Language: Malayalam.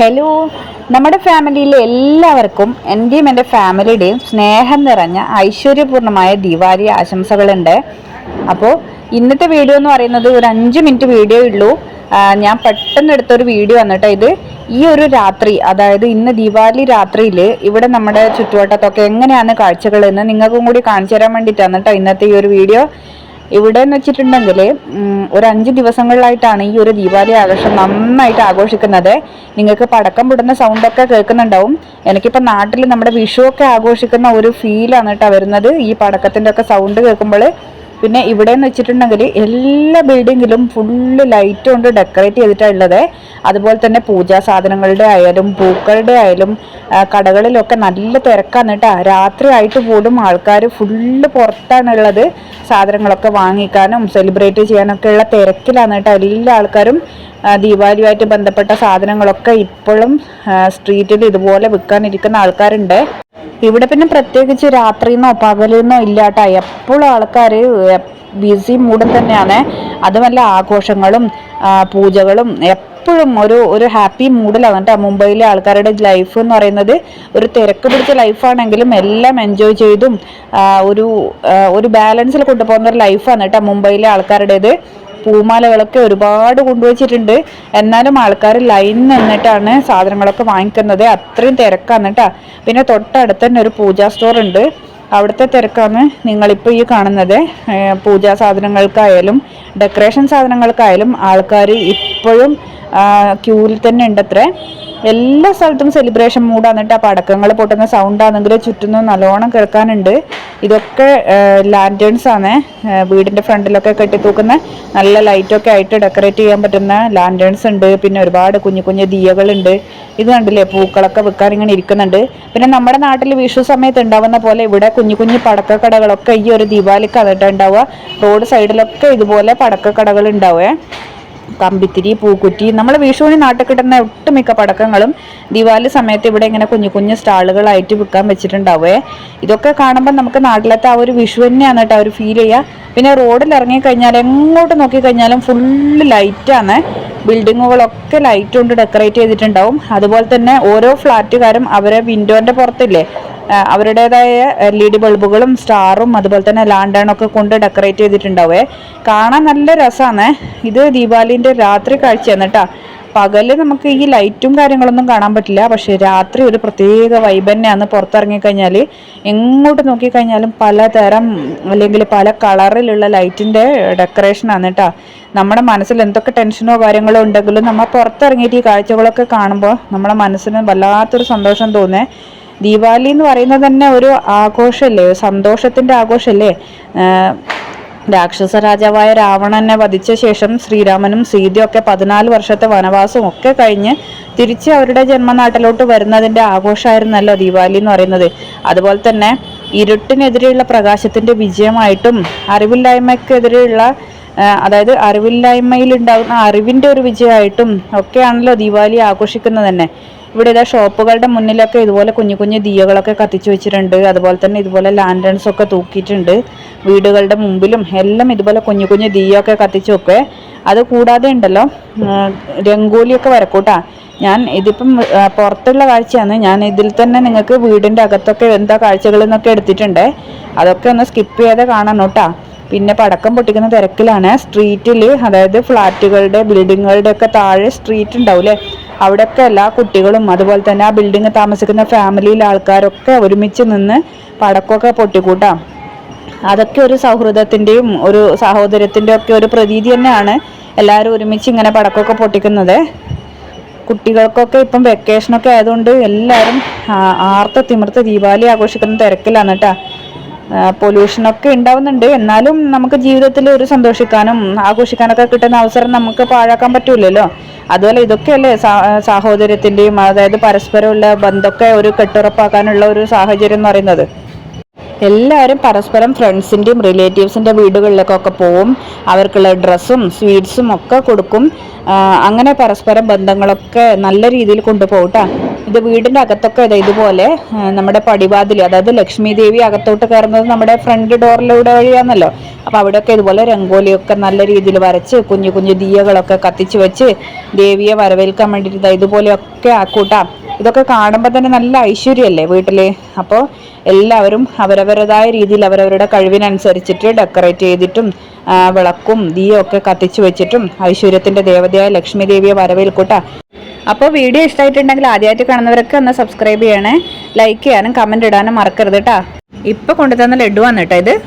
ഹലോ. നമ്മുടെ ഫാമിലിയിലെ എല്ലാവർക്കും എന്റെയും എന്റെ ഫാമിലിയുടെയും സ്നേഹം നിറഞ്ഞ ഐശ്വര്യപൂർണമായ ദിവാലി ആശംസകളുണ്ട്. അപ്പോൾ ഇന്നത്തെ വീഡിയോ എന്ന് പറയുന്നത് ഒരു അഞ്ച് മിനിറ്റ് വീഡിയോ ഉള്ളൂ. ഞാൻ പെട്ടെന്ന് എടുത്തൊരു വീഡിയോ വന്നിട്ട് ഇത് ഈ ഒരു രാത്രി അതായത് ഇന്ന് ദീപാവലി രാത്രിയിൽ ഇവിടെ നമ്മുടെ ചുറ്റുവട്ടത്തൊക്കെ എങ്ങനെയാണ് കാഴ്ചകൾ എന്ന് നിങ്ങൾക്കും കൂടി കാണിച്ചു തരാൻ വേണ്ടിയിട്ടാണ് കേട്ടോ ഇന്നത്തെ ഈ ഒരു വീഡിയോ. ഇവിടെ എന്ന് വെച്ചിട്ടുണ്ടെങ്കിൽ ഒരു അഞ്ച് ദിവസങ്ങളിലായിട്ടാണ് ഈ ഒരു ദീപാവലി ആഘോഷം നന്നായിട്ട് ആഘോഷിക്കുന്നത്. നിങ്ങൾക്ക് പടക്കം വിടുന്ന സൗണ്ടൊക്കെ കേൾക്കുന്നുണ്ടാവും. എനിക്കിപ്പോൾ നാട്ടിൽ നമ്മുടെ വിഷു ഒക്കെ ആഘോഷിക്കുന്ന ഒരു ഫീലാണ് കേട്ടോ വരുന്നത്. ഈ പടക്കത്തിന്റെ ഒക്കെ സൗണ്ട് കേൾക്കുമ്പോൾ പിന്നെ ഇവിടെ എന്ന് വെച്ചിട്ടുണ്ടെങ്കിൽ എല്ലാ ബിൽഡിങ്ങിലും ഫുള്ള് ലൈറ്റ് കൊണ്ട് ഡെക്കറേറ്റ് ചെയ്തിട്ടാണ് ഉള്ളത് അതുപോലെ തന്നെ പൂജാ സാധനങ്ങളുടെ ആയാലും പൂക്കളുടെ ആയാലും കടകളിലൊക്കെ നല്ല തിരക്കാണ് കേട്ടോ രാത്രി ആയിട്ട് പോലും ആൾക്കാർ ഫുള്ള് പുറത്താണുള്ളത് സാധനങ്ങളൊക്കെ വാങ്ങിക്കാനും സെലിബ്രേറ്റ് ചെയ്യാനൊക്കെ ഉള്ള തിരക്കിലാണ് കേട്ടോ എല്ലാ ആൾക്കാരും ദീപാവലിയുമായിട്ട് ബന്ധപ്പെട്ട സാധനങ്ങളൊക്കെ ഇപ്പോഴും സ്ട്രീറ്റിൽ ഇതുപോലെ വിൽക്കാനിരിക്കുന്ന ആൾക്കാരുണ്ട്. ഇവിടെ പിന്നെ പ്രത്യേകിച്ച് രാത്രിന്നോ പകലെന്നോ ഇല്ലാട്ട. എപ്പോഴും ആൾക്കാർ ബിസി മൂഡിൽ തന്നെയാണ്. അതുമല്ല ആഘോഷങ്ങളും പൂജകളും എപ്പോഴും ഒരു ഒരു ഹാപ്പി മൂഡിലാണ് കേട്ടോ മുംബൈയിലെ ആൾക്കാരുടെ ലൈഫ് എന്ന് പറയുന്നത് ഒരു തിരക്ക് പിടിച്ച ലൈഫാണെങ്കിലും എല്ലാം എൻജോയ് ചെയ്തും ഒരു ഒരു ബാലൻസിൽ കൊണ്ടുപോകുന്ന ഒരു ലൈഫാണ് കേട്ടോ മുംബൈയിലെ ആൾക്കാരുടേത്. പൂമാലകളൊക്കെ ഒരുപാട് കൊണ്ടുവച്ചിട്ടുണ്ട്. എന്നാലും ആൾക്കാർ ലൈൻ നിന്നിട്ടാണ് സാധനങ്ങളൊക്കെ വാങ്ങിക്കുന്നത്. അത്രയും തിരക്കാണ് കേട്ടോ. പിന്നെ തൊട്ടടുത്ത് തന്നെ ഒരു പൂജാ സ്റ്റോർ ഉണ്ട്. അവിടുത്തെ തിരക്കാണ് നിങ്ങളിപ്പോൾ ഈ കാണുന്നത്. പൂജാ സാധനങ്ങൾക്കായാലും ഡെക്കറേഷൻ സാധനങ്ങൾക്കായാലും ആൾക്കാർ ഇപ്പോഴും ക്യൂവിൽ തന്നെ ഉണ്ടത്രേ. എല്ലാ സ്ഥലത്തും സെലിബ്രേഷൻ മൂഡാന്നിട്ട് ആ പടക്കങ്ങൾ പൊട്ടുന്ന സൗണ്ട് ആണെങ്കിൽ ചുറ്റും നല്ലോണം കേൾക്കാനുണ്ട്. ഇതൊക്കെ ലാന്റേൺസ് ആണ്. വീടിന്റെ ഫ്രണ്ടിലൊക്കെ കെട്ടിത്തൂക്കുന്ന നല്ല ലൈറ്റൊക്കെ ആയിട്ട് ഡെക്കറേറ്റ് ചെയ്യാൻ പറ്റുന്ന ലാന്റേൺസ് ഉണ്ട്. പിന്നെ ഒരുപാട് കുഞ്ഞു കുഞ്ഞു ദിയകളുണ്ട്. ഇത് കണ്ടില്ലേ പൂക്കളൊക്കെ വിൽക്കാൻ ഇങ്ങനെ ഇരിക്കുന്നുണ്ട്. പിന്നെ നമ്മുടെ നാട്ടിൽ വിഷു സമയത്ത് ഉണ്ടാവുന്ന പോലെ ഇവിടെ കുഞ്ഞു കുഞ്ഞു പടക്കക്കടകളൊക്കെ ഈ ഒരു ദീപാവലിക്ക് അതിട്ട് ഉണ്ടാവുക റോഡ് സൈഡിലൊക്കെ ഇതുപോലെ പടക്കക്കടകൾ ഉണ്ടാവേ കമ്പിത്തിരി പൂക്കുറ്റി നമ്മൾ വിഷുവിന് നാട്ടിൽ കിട്ടുന്ന ഒട്ടുമിക്ക പടക്കങ്ങളും ദിവാലി സമയത്ത് ഇവിടെ ഇങ്ങനെ കുഞ്ഞു കുഞ്ഞു സ്റ്റാളുകളായിട്ട് വിൽക്കാൻ വെച്ചിട്ടുണ്ടാവേ. ഇതൊക്കെ കാണുമ്പോൾ നമുക്ക് നാട്ടിലത്തെ ആ ഒരു വിഷു തന്നെയാണ് കേട്ടോ ഒരു ഫീൽ ചെയ്യുക. പിന്നെ റോഡിൽ ഇറങ്ങി കഴിഞ്ഞാൽ എങ്ങോട്ട് നോക്കി കഴിഞ്ഞാലും ഫുള്ള് ലൈറ്റാണ് ബിൽഡിങ്ങുകളൊക്കെ ലൈറ്റ് കൊണ്ട് ഡെക്കറേറ്റ് ചെയ്തിട്ടുണ്ടാവും. അതുപോലെ തന്നെ ഓരോ ഫ്ലാറ്റുകാരും അവരെ വിൻഡോന്റെ പുറത്തില്ലേ അവരുടേതായ എൽ ഇ ഡി ബൾബുകളും സ്റ്റാറും അതുപോലെ തന്നെ ലാൻഡേണൊക്കെ കൊണ്ട് ഡെക്കറേറ്റ് ചെയ്തിട്ടുണ്ടാവേ. കാണാൻ നല്ല രസമാണ് ഇത് ദീപാവലിന്റെ രാത്രി കാഴ്ചയാണ് കേട്ടോ. പകൽ നമുക്ക് ഈ ലൈറ്റും കാര്യങ്ങളൊന്നും കാണാൻ പറ്റില്ല. പക്ഷേ രാത്രി ഒരു പ്രത്യേക വൈബ് തന്നെയാണ് പുറത്തിറങ്ങിക്കഴിഞ്ഞാൽ. എങ്ങോട്ട് നോക്കിക്കഴിഞ്ഞാലും പലതരം അല്ലെങ്കിൽ പല കളറിലുള്ള ലൈറ്റിന്റെ ഡെക്കറേഷനാണ് കേട്ടോ. നമ്മുടെ മനസ്സിൽ എന്തൊക്കെ ടെൻഷനോ കാര്യങ്ങളോ ഉണ്ടെങ്കിലും നമ്മൾ പുറത്തിറങ്ങിയിട്ട് ഈ കാഴ്ചകളൊക്കെ കാണുമ്പോൾ നമ്മുടെ മനസ്സിന് വല്ലാത്തൊരു സന്തോഷം തോന്നേ. ദീപാവലി എന്ന് പറയുന്നത് തന്നെ ഒരു ആഘോഷമല്ലേ ഒരു സന്തോഷത്തിന്റെ ആഘോഷമല്ലേ രാക്ഷസ രാജാവായ രാവണനെ വധിച്ച ശേഷം ശ്രീരാമനും സീതയും ഒക്കെ പതിനാല് വർഷത്തെ വനവാസവും ഒക്കെ കഴിഞ്ഞ് തിരിച്ച് അവരുടെ ജന്മനാട്ടിലോട്ട് വരുന്നതിന്റെ ആഘോഷമായിരുന്നല്ലോ ദീപാവലി എന്ന് പറയുന്നത്. അതുപോലെ തന്നെ ഇരുട്ടിനെതിരെയുള്ള പ്രകാശത്തിന്റെ വിജയമായിട്ടും അറിവില്ലായ്മക്കെതിരെയുള്ള അതായത് അറിവില്ലായ്മയിൽ ഉണ്ടാകുന്ന അറിവിന്റെ ഒരു വിജയമായിട്ടും ഒക്കെയാണല്ലോ ദീപാവലി ആഘോഷിക്കുന്നത് തന്നെ. ഇവിടെ ഇതാ ഷോപ്പുകളുടെ മുന്നിലൊക്കെ ഇതുപോലെ കുഞ്ഞു കുഞ്ഞു ദിയകളൊക്കെ കത്തിച്ചു വെച്ചിട്ടുണ്ട്. അതുപോലെ തന്നെ ഇതുപോലെ ലാൻഡേൺസ് ഒക്കെ തൂക്കിയിട്ടുണ്ട്. വീടുകളുടെ മുമ്പിലും എല്ലാം ഇതുപോലെ കുഞ്ഞു കുഞ്ഞു ദിയൊക്കെ കത്തിച്ചു വെക്കേ അത് കൂടാതെ ഉണ്ടല്ലോ രംഗോലിയൊക്കെ വരക്കൂട്ടാ. ഞാൻ ഇതിപ്പം പുറത്തുള്ള കാഴ്ചയാണ്. ഞാൻ ഇതിൽ തന്നെ നിങ്ങൾക്ക് വീടിന്റെ അകത്തൊക്കെ എന്താ കാഴ്ചകൾ എന്നൊക്കെ എടുത്തിട്ടുണ്ട്. അതൊക്കെ ഒന്ന് സ്കിപ്പ് ചെയ്യാതെ കാണണം കേട്ടോ. പിന്നെ പടക്കം പൊട്ടിക്കുന്ന തിരക്കിലാണ്. സ്ട്രീറ്റിൽ അതായത് ഫ്ലാറ്റുകളുടെ ബിൽഡിങ്ങുകളുടെ ഒക്കെ താഴെ സ്ട്രീറ്റ് ഉണ്ടാവില്ലേ? അവിടെയൊക്കെ എല്ലാ കുട്ടികളും അതുപോലെ തന്നെ ആ ബിൽഡിംഗ് താമസിക്കുന്ന ഫാമിലിയിലെ ആൾക്കാരൊക്കെ ഒരുമിച്ച് നിന്ന് പടക്കമൊക്കെ പൊട്ടിക്കൂട്ടാം. അതൊക്കെ ഒരു സൗഹൃദത്തിന്റെയും ഒരു സഹോദരത്തിന്റെ ഒക്കെ ഒരു പ്രതീതി തന്നെയാണ് എല്ലാവരും ഒരുമിച്ച് ഇങ്ങനെ പടക്കമൊക്കെ പൊട്ടിക്കുന്നത്. കുട്ടികൾക്കൊക്കെ ഇപ്പം വെക്കേഷനൊക്കെ ആയതുകൊണ്ട് എല്ലാവരും ആർത്ത തിമിർത്ത് ദീപാവലി ആഘോഷിക്കുന്ന തിരക്കിലാണ് കേട്ടോ. പൊല്യൂഷനൊക്കെ ഉണ്ടാവുന്നുണ്ട്. എന്നാലും നമുക്ക് ജീവിതത്തിൽ ഒരു സന്തോഷിക്കാനും ആഘോഷിക്കാനൊക്കെ കിട്ടുന്ന അവസരം നമുക്ക് പാഴാക്കാൻ പറ്റൂലല്ലോ. അതുപോലെ ഇതൊക്കെയല്ലേ സാഹോദര്യത്തിന്റെയും അതായത് പരസ്പരമുള്ള ബന്ധമൊക്കെ ഒരു കെട്ടുറപ്പാക്കാനുള്ള ഒരു സാഹചര്യം എന്ന് പറയുന്നത്. എല്ലാവരും പരസ്പരം ഫ്രണ്ട്സിന്റെയും റിലേറ്റീവ്സിന്റെ വീടുകളിലേക്കൊക്കെ പോവും. അവർക്കുള്ള ഡ്രസ്സും സ്വീറ്റ്സും ഒക്കെ കൊടുക്കും. അങ്ങനെ പരസ്പരം ബന്ധങ്ങളൊക്കെ നല്ല രീതിയിൽ കൊണ്ടുപോകും ട്ടാ. ഇത് വീടിന്റെ അകത്തൊക്കെ ഇതാ ഇതുപോലെ നമ്മുടെ പടിവാതിൽ അതായത് ലക്ഷ്മി ദേവി അകത്തോട്ട് കയറുന്നത് നമ്മുടെ ഫ്രണ്ട് ഡോറിലൂടെ വഴിയാണല്ലോ അപ്പോൾ അവിടെയൊക്കെ ഇതുപോലെ രംഗോലിയൊക്കെ നല്ല രീതിയിൽ വരച്ച് കുഞ്ഞു കുഞ്ഞു ദിയകളൊക്കെ കത്തിച്ച് വെച്ച് ദേവിയെ വരവേൽക്കാൻ വേണ്ടിയിട്ട് ഇതുപോലെയൊക്കെ ആക്കൂട്ടാം. ഇതൊക്കെ കാണുമ്പോൾ തന്നെ നല്ല ഐശ്വര്യമല്ലേ വീട്ടിൽ അപ്പോൾ എല്ലാവരും അവരവരുടേതായ രീതിയിൽ അവരവരുടെ കഴിവിനനുസരിച്ചിട്ട് ഡെക്കറേറ്റ് ചെയ്തിട്ടും വിളക്കും ദിയൊക്കെ കത്തിച്ചു വെച്ചിട്ടും ഐശ്വര്യത്തിന്റെ ദേവതയായ ലക്ഷ്മി ദേവിയെ വരവേൽക്കൂട്ട. അപ്പോൾ വീഡിയോ ഇഷ്ടമായിട്ടുണ്ടെങ്കിൽ ആദ്യമായിട്ട് കാണുന്നവരൊക്കെ ഒന്ന് സബ്സ്ക്രൈബ് ചെയ്യണേ. ലൈക്ക് ചെയ്യാനും കമന്റ് ഇടാനും മറക്കരുത് കേട്ടാ ഇപ്പോൾ കൊണ്ടുതന്ന ലഡുവാണ് കേട്ടോ ഇത്.